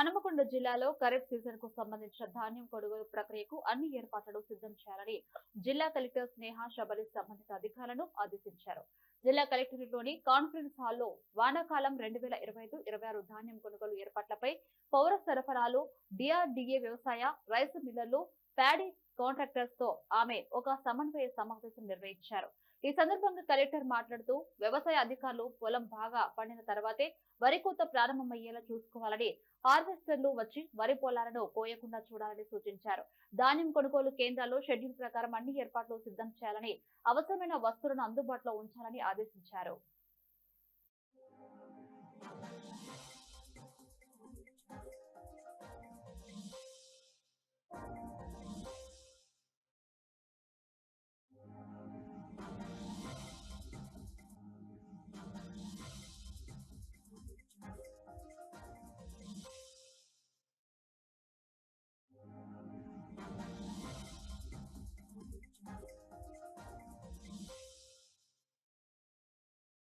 హనుమకొండ జిల్లాలో ఖరీఫ్ సీజన్కు సంబంధించిన ధాన్యం కొనుగోలు ప్రక్రియకు అన్ని ఏర్పాట్లు సిద్ధం చేయాలని జిల్లా కలెక్టర్ స్నేహ శబరి సంబంధిత అధికారులను ఆదేశించారు. జిల్లా కలెక్టరేట్లోని కాన్ఫరెన్స్ హాల్లో వానాకాలం రెండు వేల ఇరవై ఐదు ఇరవై ఆరు ధాన్యం కొనుగోలు ఏర్పాట్లపై పౌర సరఫరాలు డిఆర్డీఏ వ్యవసాయ రైస్ మిల్లర్లు ప్యాడీ కాంట్రాక్టర్స్తో ఆమె ఒక సమన్వయ సమావేశం నిర్వహించారు. ఈ సందర్భంగా కలెక్టర్ మాట్లాడుతూ వ్యవసాయ అధికారులు పొలం బాగా పండిన తర్వాతే వరి కోత ప్రారంభమయ్యేలా చూసుకోవాలని హార్వెస్టర్లు వచ్చి వరి పొలాలను కోయకుండా చూడాలని సూచించారు. ధాన్యం కొనుగోలు కేంద్రాల్లో షెడ్యూల్ ప్రకారం అన్ని ఏర్పాట్లు సిద్ధం చేయాలని అవసరమైన వస్తువులను అందుబాటులో ఉంచాలని ఆదేశించారు.